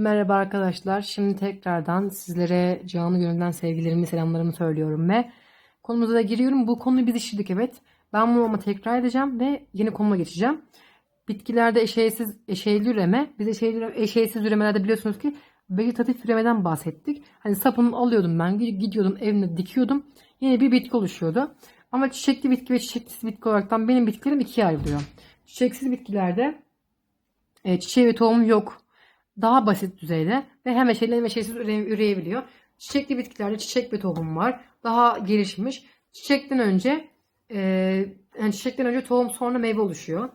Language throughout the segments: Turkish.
Merhaba arkadaşlar. Şimdi tekrardan sizlere canı gönülden sevgilerimi, selamlarımı söylüyorum ve konumuza da giriyorum. Bu konuyu biz işledik evet. Ben bunu ama tekrar edeceğim ve yeni konuma geçeceğim. Bitkilerde eşeğsiz, eşeğli üreme. Biz eşeğli, eşeğsiz üremelerde biliyorsunuz ki vegetatif üremeden bahsettik. Hani sapını alıyordum ben, gidiyordum evimde dikiyordum. Yeni bir bitki oluşuyordu. Ama çiçekli bitki ve çiçeksiz bitki olaraktan benim bitkilerim ikiye ayrılıyor. Çiçeksiz bitkilerde e, çiçeği ve tohumu yok daha basit düzeyde ve hem eşeli hem eşelsiz üre- üreyebiliyor. Çiçekli bitkilerde çiçek ve tohum var. Daha gelişmiş. Çiçekten önce e, yani çiçekten önce tohum sonra meyve oluşuyor.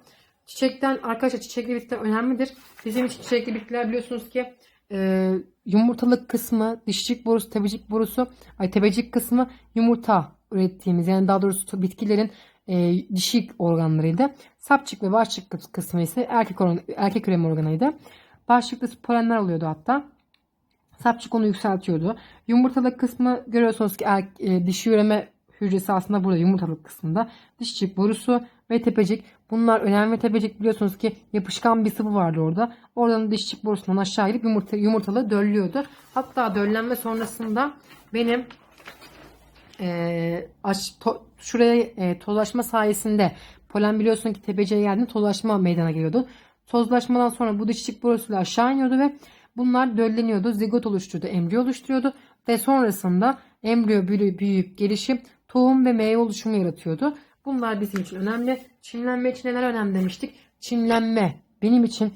Çiçekten arkadaşlar çiçekli bitkiler önemlidir. Bizim için çiçekli bitkiler biliyorsunuz ki e, yumurtalık kısmı, dişçik borusu, tebecik borusu, ay tebecik kısmı yumurta ürettiğimiz yani daha doğrusu bitkilerin e, dişi organlarıydı. Sapçık ve başçık kısmı ise erkek, organ, erkek üreme organıydı. Başlıklı polenler oluyordu hatta. Sapçık onu yükseltiyordu. Yumurtalık kısmı görüyorsunuz ki er, e, dişi üreme hücresi aslında burada yumurtalık kısmında. Dişçik borusu ve tepecik. Bunlar önemli tepecik biliyorsunuz ki yapışkan bir sıvı vardı orada. Oradan dişçik borusundan aşağı girip yumurta, yumurtalığı döllüyordu. Hatta döllenme sonrasında benim e, aç, to, şuraya e, tozlaşma sayesinde polen biliyorsun ki tepeciye geldiğinde tozlaşma meydana geliyordu. Tozlaşmadan sonra bu dişçik borusuyla aşağı iniyordu ve bunlar dölleniyordu. Zigot oluşturuyordu, embriyo oluşturuyordu ve sonrasında embriyo büyüyüp gelişip tohum ve meyve oluşumu yaratıyordu. Bunlar bizim için önemli. Çimlenme için neler önemli demiştik? Çimlenme benim için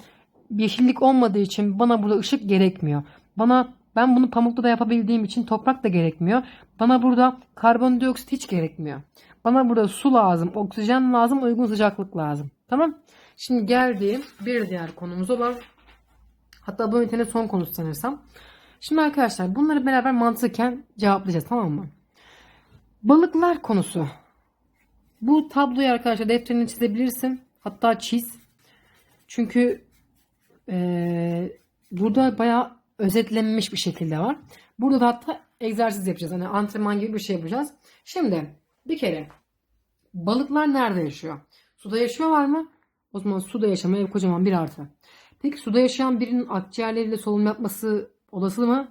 yeşillik olmadığı için bana burada ışık gerekmiyor. Bana ben bunu pamukla da yapabildiğim için toprak da gerekmiyor. Bana burada karbondioksit hiç gerekmiyor. Bana burada su lazım, oksijen lazım, uygun sıcaklık lazım. Tamam? Şimdi geldiğim bir diğer konumuz olan hatta bu ünitenin son konusu sanırsam. Şimdi arkadaşlar bunları beraber mantıken cevaplayacağız tamam mı? Balıklar konusu. Bu tabloyu arkadaşlar defterine çizebilirsin. Hatta çiz. Çünkü ee, burada bayağı özetlenmiş bir şekilde var. Burada da hatta egzersiz yapacağız. Hani antrenman gibi bir şey yapacağız. Şimdi bir kere balıklar nerede yaşıyor? Suda yaşıyorlar mı? O zaman suda yaşamaya kocaman bir artı. Peki suda yaşayan birinin akciğerleriyle solunum yapması olası mı?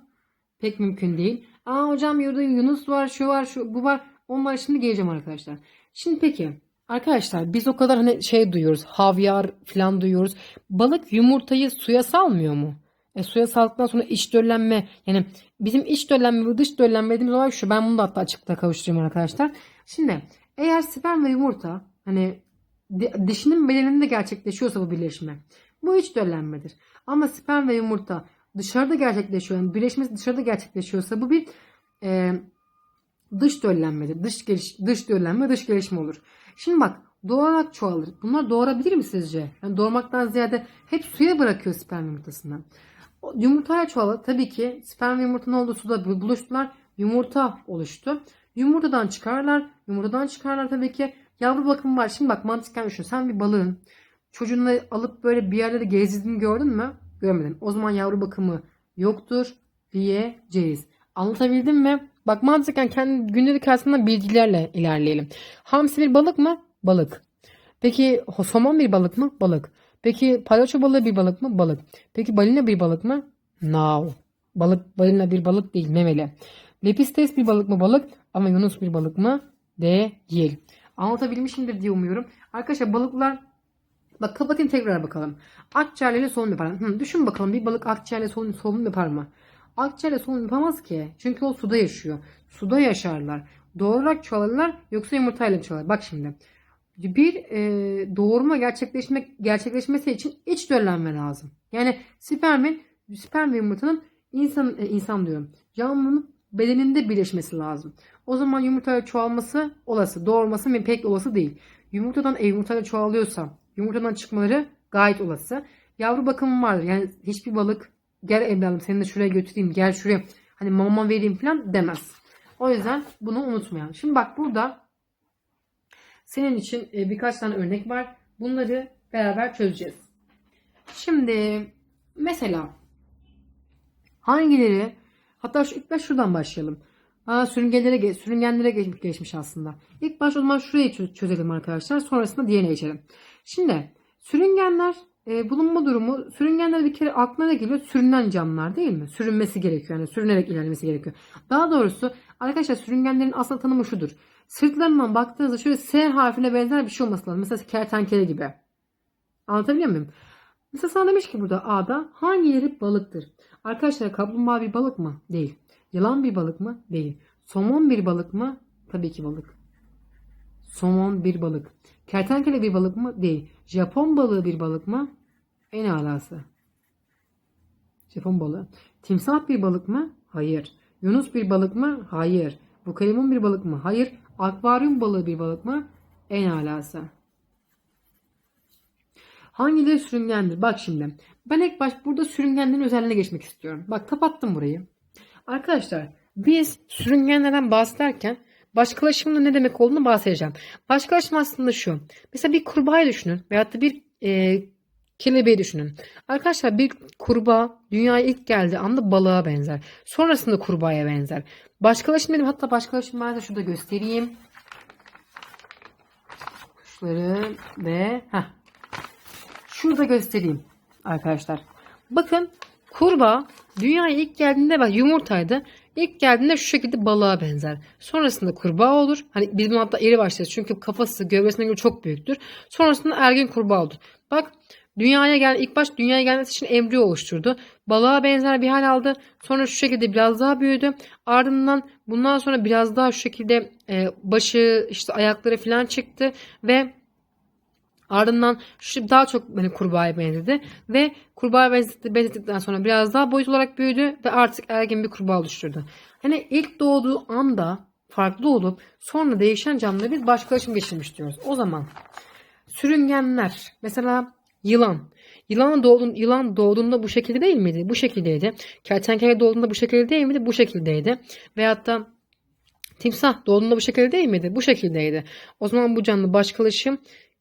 Pek mümkün değil. Aa hocam yurda Yunus var, şu var, şu bu var. Onlar şimdi geleceğim arkadaşlar. Şimdi peki arkadaşlar biz o kadar hani şey duyuyoruz. Havyar falan duyuyoruz. Balık yumurtayı suya salmıyor mu? E, suya saldıktan sonra iç döllenme yani bizim iç döllenme ve dış döllenme dediğimiz olay şu. Ben bunu da hatta açıkta kavuşturayım arkadaşlar. Şimdi eğer sperm ve yumurta hani dişinin bedeninde gerçekleşiyorsa bu birleşme. Bu iç döllenmedir. Ama sperm ve yumurta dışarıda gerçekleşiyor. Yani birleşmesi dışarıda gerçekleşiyorsa bu bir e, dış döllenmedir. Dış, geliş, dış döllenme dış gelişme olur. Şimdi bak doğarak çoğalır. Bunlar doğurabilir mi sizce? Yani doğurmaktan ziyade hep suya bırakıyor sperm yumurtasını. Yumurtaya çoğalır. Tabii ki sperm ve yumurta ne oldu? Suda buluştular. Yumurta oluştu. Yumurtadan çıkarlar. Yumurtadan çıkarlar tabii ki. Yavru bakımı var. Şimdi bak mantıken düşün. Sen bir balığın çocuğunu alıp böyle bir yerlere gezdirdiğini gördün mü? Görmedin. O zaman yavru bakımı yoktur diyeceğiz. Anlatabildim mi? Bak mantıken kendi gündelik hayatında bilgilerle ilerleyelim. Hamsi bir balık mı? Balık. Peki somon bir balık mı? Balık. Peki palyaço balığı bir balık mı? Balık. Peki balina bir balık mı? No. Balık balina bir balık değil memeli. Lepistes bir balık mı? Balık. Ama Yunus bir balık mı? Değil. Anlatabilmişimdir diye umuyorum. Arkadaşlar balıklar Bak kapatayım tekrar bakalım. Akciğerle solunum yapar. Hı, düşün bakalım bir balık akciğerle solunum, solunum yapar mı? Akciğerle solunum yapamaz ki. Çünkü o suda yaşıyor. Suda yaşarlar. Doğurarak çoğalırlar yoksa yumurtayla çoğalır. Bak şimdi. Bir e, doğurma gerçekleşmek gerçekleşmesi için iç döllenme lazım. Yani spermin sperm ve yumurtanın insan e, insan diyorum. Canlının bedeninde birleşmesi lazım. O zaman yumurtayla çoğalması olası. Doğurması pek olası değil. Yumurtadan e, yumurtayla çoğalıyorsa yumurtadan çıkmaları gayet olası. Yavru bakımı vardır. Yani hiçbir balık gel evladım seni de şuraya götüreyim gel şuraya hani mama vereyim falan demez. O yüzden bunu unutmayalım. Şimdi bak burada senin için e, birkaç tane örnek var. Bunları beraber çözeceğiz. Şimdi mesela hangileri hatta şu ilk baş şuradan başlayalım. Aa, sürüngenlere, sürüngenlere geçmiş, aslında. İlk baş o zaman şurayı çözelim arkadaşlar. Sonrasında diğerine geçelim. Şimdi sürüngenler e, bulunma durumu sürüngenler bir kere aklına geliyor? Sürünen canlılar değil mi? Sürünmesi gerekiyor. Yani sürünerek ilerlemesi gerekiyor. Daha doğrusu arkadaşlar sürüngenlerin asıl tanımı şudur. Sırtlarından baktığınızda şöyle S harfine benzer bir şey olması lazım. Mesela kertenkele gibi. Anlatabiliyor muyum? Mesela sana demiş ki burada A'da hangileri balıktır? Arkadaşlar kaplumbağa bir balık mı? Değil. Yılan bir balık mı? Değil. Somon bir balık mı? Tabii ki balık. Somon bir balık. Kertenkele bir balık mı? Değil. Japon balığı bir balık mı? En alası. Japon balığı. Timsah bir balık mı? Hayır. Yunus bir balık mı? Hayır. Bukalemun bir balık mı? Hayır. Akvaryum balığı bir balık mı? En alası. Hangileri sürüngendir? Bak şimdi. Ben ilk baş burada sürüngenlerin özelliğine geçmek istiyorum. Bak kapattım burayı. Arkadaşlar biz sürüngenlerden bahsederken başkalaşımın ne demek olduğunu bahsedeceğim. Başkalaşım aslında şu. Mesela bir kurbağayı düşünün veyahut da bir e, kelebeği düşünün. Arkadaşlar bir kurbağa dünyaya ilk geldiği anda balığa benzer. Sonrasında kurbağaya benzer. Başkalaşım dedim. Hatta başkalaşım ben de şurada göstereyim. Kuşları ve heh, Şurada göstereyim arkadaşlar. Bakın kurbağa dünyaya ilk geldiğinde bak yumurtaydı. İlk geldiğinde şu şekilde balığa benzer. Sonrasında kurbağa olur. Hani bizim hatta iri başlarız. Çünkü kafası gövdesine göre çok büyüktür. Sonrasında ergin kurbağa olur. Bak dünyaya gel ilk baş dünyaya gelmesi için embriyo oluşturdu. Balığa benzer bir hal aldı. Sonra şu şekilde biraz daha büyüdü. Ardından bundan sonra biraz daha şu şekilde e, başı işte ayakları falan çıktı ve Ardından şu daha çok hani kurbağaya benzedi ve kurbağa benzedikten sonra biraz daha boyut olarak büyüdü ve artık ergin bir kurbağa oluşturdu. Hani ilk doğduğu anda farklı olup sonra değişen canlılara biz başkalaşım geçirmiş diyoruz. O zaman sürüngenler mesela yılan. Yılan, doğdun, yılan doğduğunda bu şekilde değil miydi? Bu şekildeydi. Kertenkele doğduğunda bu şekilde değil miydi? Bu şekildeydi. Veyahut da timsah doğduğunda bu şekilde değil miydi? Bu şekildeydi. O zaman bu canlı başkalaşım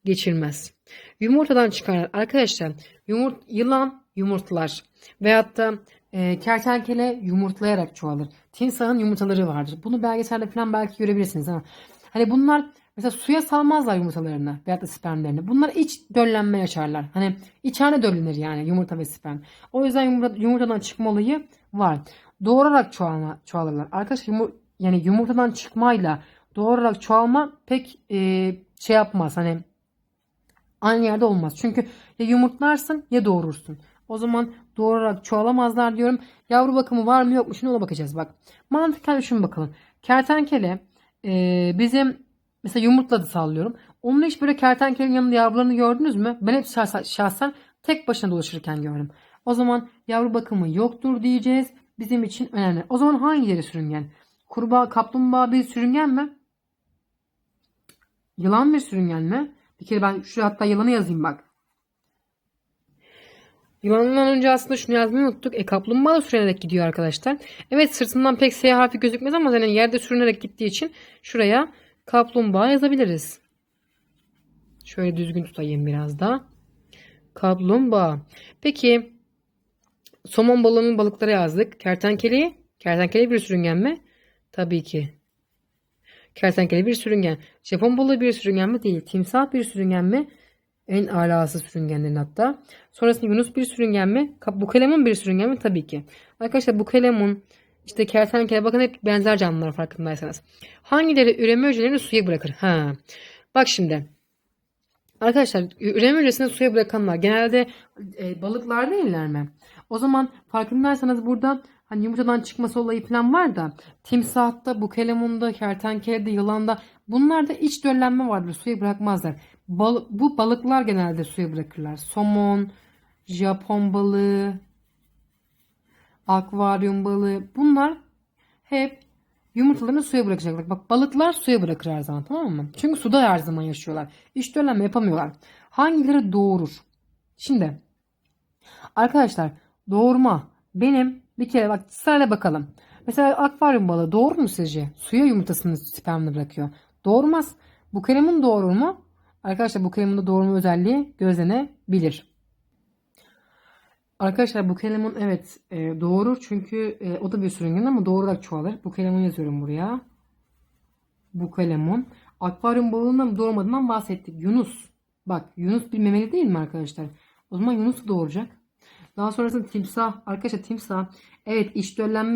geçirmez. Yumurtadan çıkar arkadaşlar. Yumurt, yılan yumurtlar veyahut da e, kertenkele yumurtlayarak çoğalır. Timsahın yumurtaları vardır. Bunu belgeselde falan belki görebilirsiniz ama hani bunlar mesela suya salmazlar yumurtalarını veyahut da spermlerini. Bunlar iç döllenme yaşarlar. Hani içeride döllenir yani yumurta ve sperm. O yüzden yumurta, yumurtadan çıkma olayı var. Doğurarak çoğalma, çoğalırlar. Arkadaşlar yumur, yani yumurtadan çıkmayla doğurarak çoğalma pek e, şey yapmaz. Hani Aynı yerde olmaz. Çünkü ya yumurtlarsın ya doğurursun. O zaman doğurarak çoğalamazlar diyorum. Yavru bakımı var mı yok mu? Şimdi ona bakacağız bak. Mantıken düşün bakalım. Kertenkele e, bizim mesela yumurtladı sallıyorum. Onun hiç böyle kertenkelenin yanında yavrularını gördünüz mü? Ben hep şahsen tek başına dolaşırken gördüm. O zaman yavru bakımı yoktur diyeceğiz. Bizim için önemli. O zaman hangileri sürüngen? Kurbağa, kaplumbağa bir sürüngen mi? Yılan bir sürüngen mi? Bir kere ben şu hatta yılanı yazayım bak. Yılandan önce aslında şunu yazmayı unuttuk. E kaplumbağa da sürünerek gidiyor arkadaşlar. Evet sırtından pek S harfi gözükmez ama zaten yerde sürünerek gittiği için şuraya kaplumbağa yazabiliriz. Şöyle düzgün tutayım biraz da. Kaplumbağa. Peki somon balığının balıkları yazdık. Kertenkeleyi. Kertenkele bir sürüngen mi? Tabii ki. Kertenkele bir sürüngen. Japon balığı bir sürüngen mi? Değil. Timsah bir sürüngen mi? En alası sürüngenlerin hatta. Sonrasında Yunus bir sürüngen mi? Bukalemun bir sürüngen mi? Tabii ki. Arkadaşlar bukalemun, işte kertenkele bakın hep benzer canlılar farkındaysanız. Hangileri üreme hücrelerini suya bırakır? Ha. Bak şimdi. Arkadaşlar üreme hücresini suya bırakanlar genelde e, balıklar değiller mi? O zaman farkındaysanız burada Hani yumurtadan çıkması olayı falan var da timsahta, bukelemonda, kertenkelede, yılanda bunlarda iç döllenme vardır. Suya bırakmazlar. Bal bu balıklar genelde suya bırakırlar. Somon, Japon balığı, akvaryum balığı bunlar hep yumurtalarını suya bırakacaklar. Bak balıklar suya bırakır her zaman tamam mı? Çünkü suda her zaman yaşıyorlar. İç döllenme yapamıyorlar. Hangileri doğurur? Şimdi arkadaşlar doğurma benim bir kere bak sırayla bakalım. Mesela akvaryum balığı doğru mu sizce? Suya yumurtasını spermini bırakıyor. Doğurmaz. Bu kalemun doğurur mu? Arkadaşlar bu kalemun da doğurma özelliği gözlenebilir. Arkadaşlar bu kalemun evet e, doğurur çünkü e, o da bir sürüngen ama doğurarak çoğalır. Bu kalemun yazıyorum buraya. Bu kalemun. Akvaryum balığından doğurmadığından bahsettik. Yunus. Bak Yunus bir memeli değil mi arkadaşlar? O zaman Yunus doğuracak. Daha sonrasında timsah. Arkadaşlar timsah evet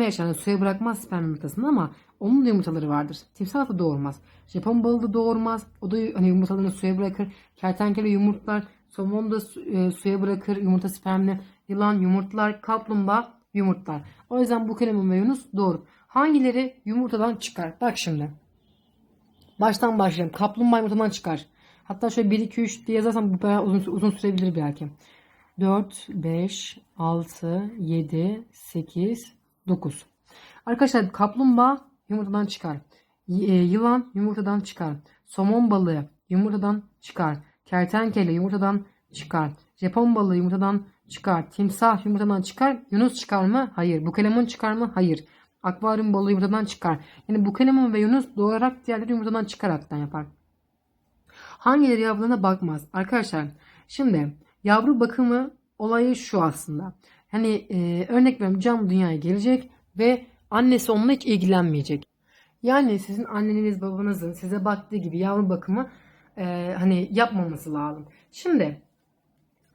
yaşar. Yani suya bırakmaz sperm yumurtasını ama onun da yumurtaları vardır. Timsah da doğurmaz. Japon balığı da doğurmaz. O da hani yumurtalarını suya bırakır. Kertenkele yumurtlar. Somon da su- e, suya bırakır yumurta spermini. Yılan yumurtlar. Kaplumbağa yumurtlar. O yüzden bu kelemun ve Yunus doğru. Hangileri yumurtadan çıkar? Bak şimdi. Baştan başlayalım. Kaplumbağa yumurtadan çıkar. Hatta şöyle 1, 2, 3 diye yazarsam bu bayağı uzun, uzun sürebilir belki. 4, 5, 6, 7, 8, 9. Arkadaşlar kaplumbağa yumurtadan çıkar. E, Yılan yumurtadan çıkar. Somon balığı yumurtadan çıkar. Kertenkele yumurtadan çıkar. Japon balığı yumurtadan çıkar. Timsah yumurtadan çıkar. Yunus çıkar mı? Hayır. Bukelemun çıkar mı? Hayır. Akvaryum balığı yumurtadan çıkar. Yani Bukelemun ve Yunus doğarak diğerleri yumurtadan çıkaraktan yapar. Hangileri yavruna bakmaz? Arkadaşlar şimdi yavru bakımı olayı şu aslında. Hani e, örnek veriyorum cam dünyaya gelecek ve annesi onunla hiç ilgilenmeyecek. Yani sizin anneniz babanızın size baktığı gibi yavru bakımı e, hani yapmaması lazım. Şimdi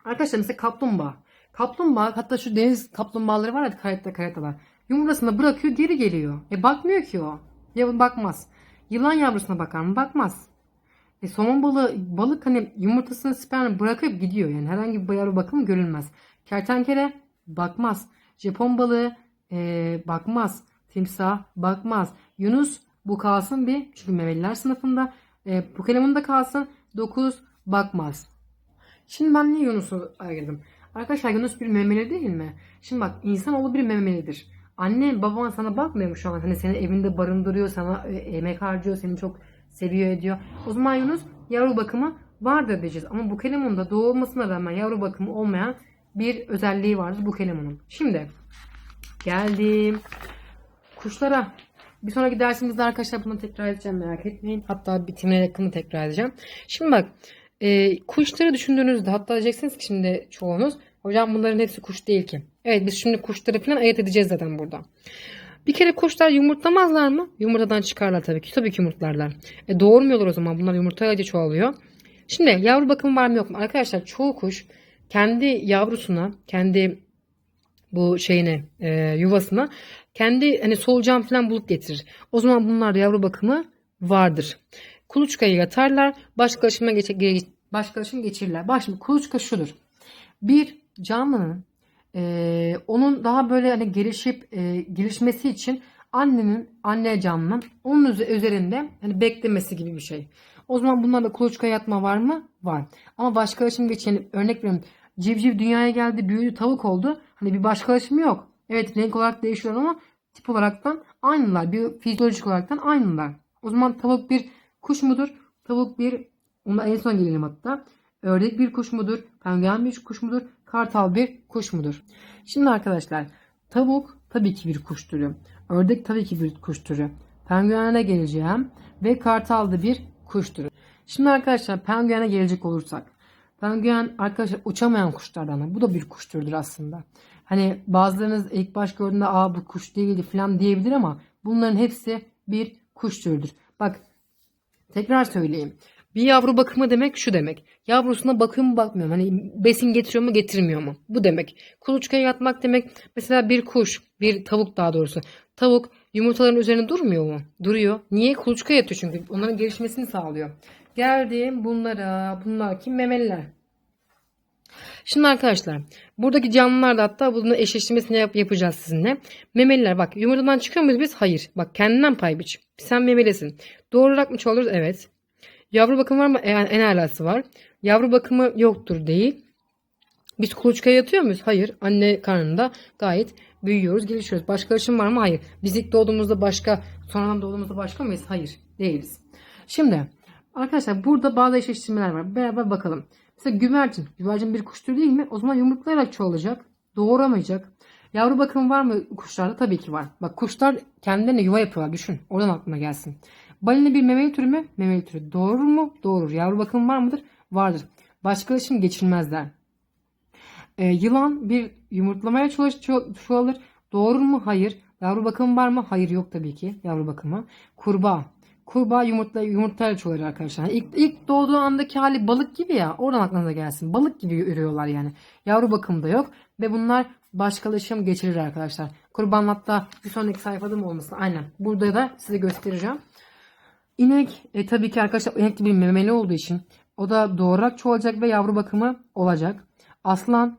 arkadaşlar mesela kaplumbağa. Kaplumbağa hatta şu deniz kaplumbağaları var ya karetta karetalar. Yumurtasını bırakıyor geri geliyor. E bakmıyor ki o. Ya bakmaz. Yılan yavrusuna bakar mı? Bakmaz. E, somon balığı balık hani yumurtasını sperm bırakıp gidiyor. Yani herhangi bir yavru bakımı görülmez. Kertenkele bakmaz. Japon balığı e, bakmaz. Timsah bakmaz. Yunus bu kalsın bir. Çünkü memeliler sınıfında. E, bu kalemun da kalsın. 9 bakmaz. Şimdi ben niye Yunus'u ayırdım? Arkadaşlar Yunus bir memeli değil mi? Şimdi bak insanoğlu bir memelidir. Anne baban sana bakmıyor mu şu an? Hani seni evinde barındırıyor, sana e, emek harcıyor, seni çok seviyor ediyor. O zaman Yunus yavru bakımı vardır diyeceğiz. Ama bu kelimonun da doğurmasına rağmen yavru bakımı olmayan bir özelliği vardır bu kelimonun. Şimdi geldim kuşlara. Bir sonraki dersimizde arkadaşlar bunu tekrar edeceğim merak etmeyin. Hatta bitimine yakını tekrar edeceğim. Şimdi bak e, kuşları düşündüğünüzde hatta diyeceksiniz ki şimdi çoğunuz hocam bunların hepsi kuş değil ki. Evet biz şimdi kuşları falan ayırt edeceğiz zaten burada. Bir kere kuşlar yumurtlamazlar mı? Yumurtadan çıkarlar tabii ki. Tabii ki yumurtlarlar. E doğurmuyorlar o zaman. Bunlar yumurtayla çoğalıyor. Şimdi yavru bakımı var mı yok mu? Arkadaşlar çoğu kuş kendi yavrusuna, kendi bu şeyine, e, yuvasına kendi hani solucan falan bulup getirir. O zaman bunlar yavru bakımı vardır. Kuluçkayı yatarlar, baş karışıma geçe, ge- baş karışım geçirirler. Bak şimdi kuluçka şudur. Bir canlının e, onun daha böyle hani gelişip e, gelişmesi için annenin anne canlının onun üze- üzerinde hani beklemesi gibi bir şey. O zaman bunlarda kuluçka yatma var mı? Var. Ama başkalaşım geçen örnek veriyorum. Civciv dünyaya geldi, büyüdü, tavuk oldu. Hani bir başkalaşımı yok. Evet renk olarak değişiyor ama tip olaraktan aynılar. Bir fizyolojik olaraktan aynılar. O zaman tavuk bir kuş mudur? Tavuk bir ona en son gelelim hatta. Ördek bir kuş mudur? Penguen bir kuş mudur? Kartal bir kuş mudur? Şimdi arkadaşlar tavuk tabii ki bir kuş türü. Ördek tabii ki bir kuş türü. Penguene geleceğim ve kartal da bir kuş türü. Şimdi arkadaşlar penguene gelecek olursak. Penguen arkadaşlar uçamayan kuşlardan. Bu da bir kuş türüdür aslında. Hani bazılarınız ilk baş gördüğünde aa bu kuş değildi falan diyebilir ama bunların hepsi bir kuş türüdür. Bak tekrar söyleyeyim. Bir yavru bakımı demek şu demek. Yavrusuna bakıyor mu bakmıyor mu? Hani besin getiriyor mu getirmiyor mu? Bu demek. Kuluçkaya yatmak demek mesela bir kuş, bir tavuk daha doğrusu. Tavuk yumurtaların üzerine durmuyor mu? Duruyor. Niye? Kuluçkaya yatıyor çünkü. Onların gelişmesini sağlıyor. Geldim bunlara. Bunlar kim? Memeliler. Şimdi arkadaşlar buradaki canlılar da hatta bunun eşleştirmesini yap- yapacağız sizinle. Memeliler bak yumurtadan çıkıyor muyuz biz? Hayır. Bak kendinden pay biç. Sen memelisin. Doğurarak mı çoğalıyoruz? Evet. Yavru bakımı var mı? E, Yani en alası var. Yavru bakımı yoktur değil. Biz kuluçkaya yatıyor muyuz? Hayır. Anne karnında gayet büyüyoruz, gelişiyoruz. Başkalaşım var mı? Hayır. Biz ilk doğduğumuzda başka, sonradan doğduğumuzda başka mıyız? Hayır. Değiliz. Şimdi arkadaşlar burada bazı eşleştirmeler var. Beraber bakalım. Mesela güvercin. Güvercin bir kuş türü değil mi? O zaman yumurtlayarak çoğalacak. Doğuramayacak. Yavru bakımı var mı kuşlarda? Tabii ki var. Bak kuşlar kendilerine yuva yapıyorlar. Düşün. Oradan aklına gelsin. Balina bir memeli türü mü? Memeli türü. Doğurur mu? Doğurur. Yavru bakımı var mıdır? Vardır. Başkalaşım geçirmezler. Ee, yılan bir yumurtlamaya çoğalır. Doğurur mu? Hayır. Yavru bakımı var mı? Hayır yok tabii ki. Yavru bakımı. Kurbağa. kurbağa yumurta yumurtayla çoğalır arkadaşlar. Yani ilk, ilk doğduğu andaki hali balık gibi ya. Oradan aklınıza gelsin. Balık gibi ürüyorlar yani. Yavru bakımı da yok. Ve bunlar başkalaşım geçirir arkadaşlar. Kurban hatta bir sonraki sayfada mı olmasın? Aynen. Burada da size göstereceğim. İnek e, tabii ki arkadaşlar inek gibi memeli olduğu için o da doğurarak çoğalacak ve yavru bakımı olacak. Aslan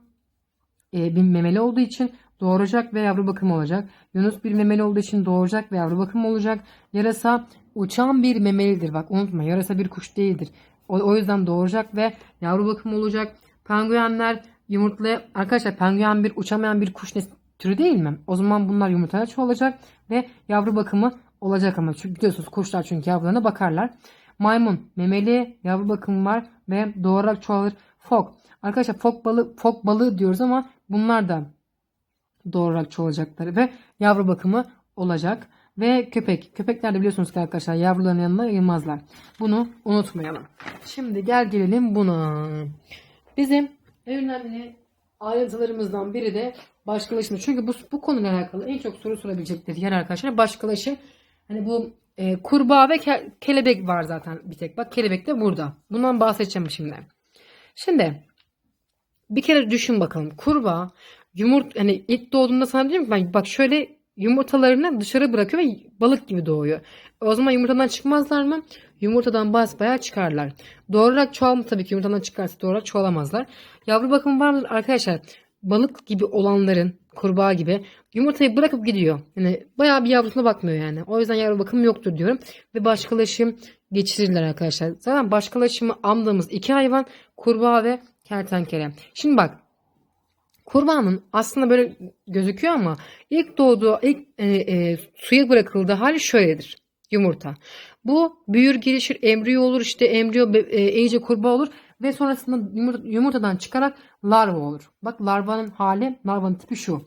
e, bir memeli olduğu için doğuracak ve yavru bakımı olacak. Yunus bir memeli olduğu için doğuracak ve yavru bakımı olacak. Yarasa uçan bir memelidir. Bak unutma yarasa bir kuş değildir. O, o yüzden doğuracak ve yavru bakımı olacak. Penguenler yumurtlaya... Arkadaşlar penguen bir uçamayan bir kuş türü değil mi? O zaman bunlar yumurtaya çoğalacak ve yavru bakımı olacak ama. Çünkü biliyorsunuz kuşlar çünkü yavrularına bakarlar. Maymun memeli yavru bakımı var ve doğurarak çoğalır. Fok. Arkadaşlar fok balığı, fok balığı diyoruz ama bunlar da doğurarak çoğalacakları ve yavru bakımı olacak. Ve köpek. Köpekler de biliyorsunuz ki arkadaşlar yavruların yanına ayırmazlar. Bunu unutmayalım. Şimdi gel gelelim buna. Bizim en önemli ayrıntılarımızdan biri de başkalaşım. Çünkü bu, bu konuyla alakalı en çok soru sorabilecekleri yer arkadaşlar başkalaşım. Hani bu e, kurbağa ve ke- kelebek var zaten bir tek. Bak kelebek de burada. Bundan bahsedeceğim şimdi. Şimdi bir kere düşün bakalım. Kurbağa yumurt hani ilk doğduğunda sana diyorum ki ben bak şöyle yumurtalarını dışarı bırakıyor ve balık gibi doğuyor. O zaman yumurtadan çıkmazlar mı? Yumurtadan basbayağı çıkarlar. Doğurarak çoğalma tabii ki yumurtadan çıkarsa doğurarak çoğalamazlar. Yavru bakımı var mıdır arkadaşlar? Balık gibi olanların kurbağa gibi yumurtayı bırakıp gidiyor. Yani bayağı bir yavrusuna bakmıyor yani. O yüzden yavru bakımı yoktur diyorum. Ve başkalaşım geçirirler arkadaşlar. Zaten başkalaşımı andığımız iki hayvan kurbağa ve kertenkele. Şimdi bak Kurbanın aslında böyle gözüküyor ama ilk doğduğu, ilk e, e, suya bırakıldığı hali şöyledir. Yumurta. Bu büyür gelişir, embriyo olur işte embriyo e, iyice kurbağa olur ve sonrasında yumurta- yumurtadan çıkarak larva olur. Bak larvanın hali, larvanın tipi şu.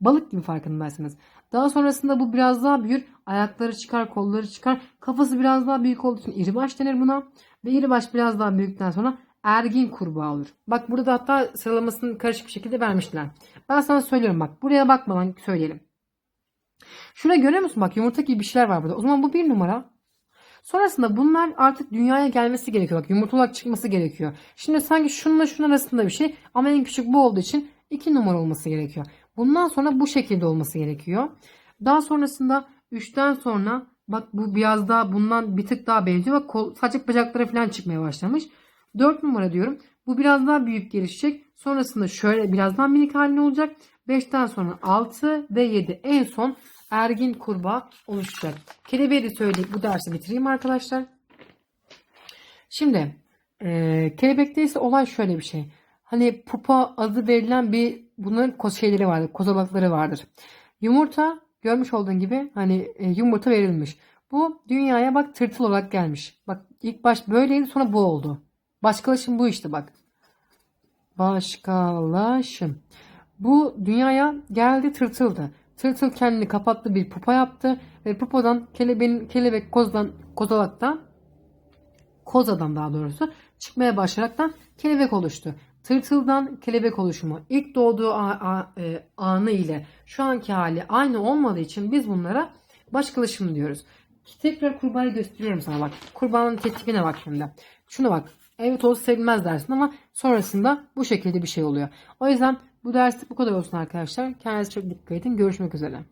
Balık gibi farkındaysanız. Daha sonrasında bu biraz daha büyür. Ayakları çıkar, kolları çıkar. Kafası biraz daha büyük olduğu için iri baş denir buna. Ve iri baş biraz daha büyükten sonra ergin kurbağa olur. Bak burada hatta sıralamasını karışık bir şekilde vermişler. Ben sana söylüyorum bak. Buraya bakmadan söyleyelim. Şuraya görüyor musun? Bak yumurta gibi bir şeyler var burada. O zaman bu bir numara. Sonrasında bunlar artık dünyaya gelmesi gerekiyor. Bak yumurta olarak çıkması gerekiyor. Şimdi sanki şununla şunun arasında bir şey. Ama en küçük bu olduğu için iki numara olması gerekiyor. Bundan sonra bu şekilde olması gerekiyor. Daha sonrasında 3'ten sonra bak bu biraz daha bundan bir tık daha benziyor. Bak kol, saçık bacakları falan çıkmaya başlamış. 4 numara diyorum. Bu biraz daha büyük gelişecek. Sonrasında şöyle biraz daha minik haline olacak. 5'ten sonra 6 ve 7 en son ergin kurbağa oluşacak. Kelebeği de söyleyip bu dersi bitireyim arkadaşlar. Şimdi e, kelebekte ise olay şöyle bir şey. Hani pupa adı verilen bir bunların koz şeyleri vardır. Kozalakları vardır. Yumurta görmüş olduğun gibi hani e, yumurta verilmiş. Bu dünyaya bak tırtıl olarak gelmiş. Bak ilk baş böyleydi sonra bu oldu. Başkalaşım bu işte bak. Başkalaşım. Bu dünyaya geldi tırtıldı. Tırtıl kendini kapattı bir pupa yaptı ve pupadan kelebeğin kelebek kozdan kozalaktan kozadan daha doğrusu çıkmaya başlayaraktan kelebek oluştu. Tırtıldan kelebek oluşumu ilk doğduğu e, anı ile şu anki hali aynı olmadığı için biz bunlara başkalaşım diyoruz. Tekrar kurbağayı gösteriyorum sana bak. Kurbağanın tetikine bak şimdi. Şuna bak. Evet olsa sevilmez dersin ama sonrasında bu şekilde bir şey oluyor. O yüzden bu derste bu kadar olsun arkadaşlar. Kendinize çok dikkat edin. Görüşmek üzere.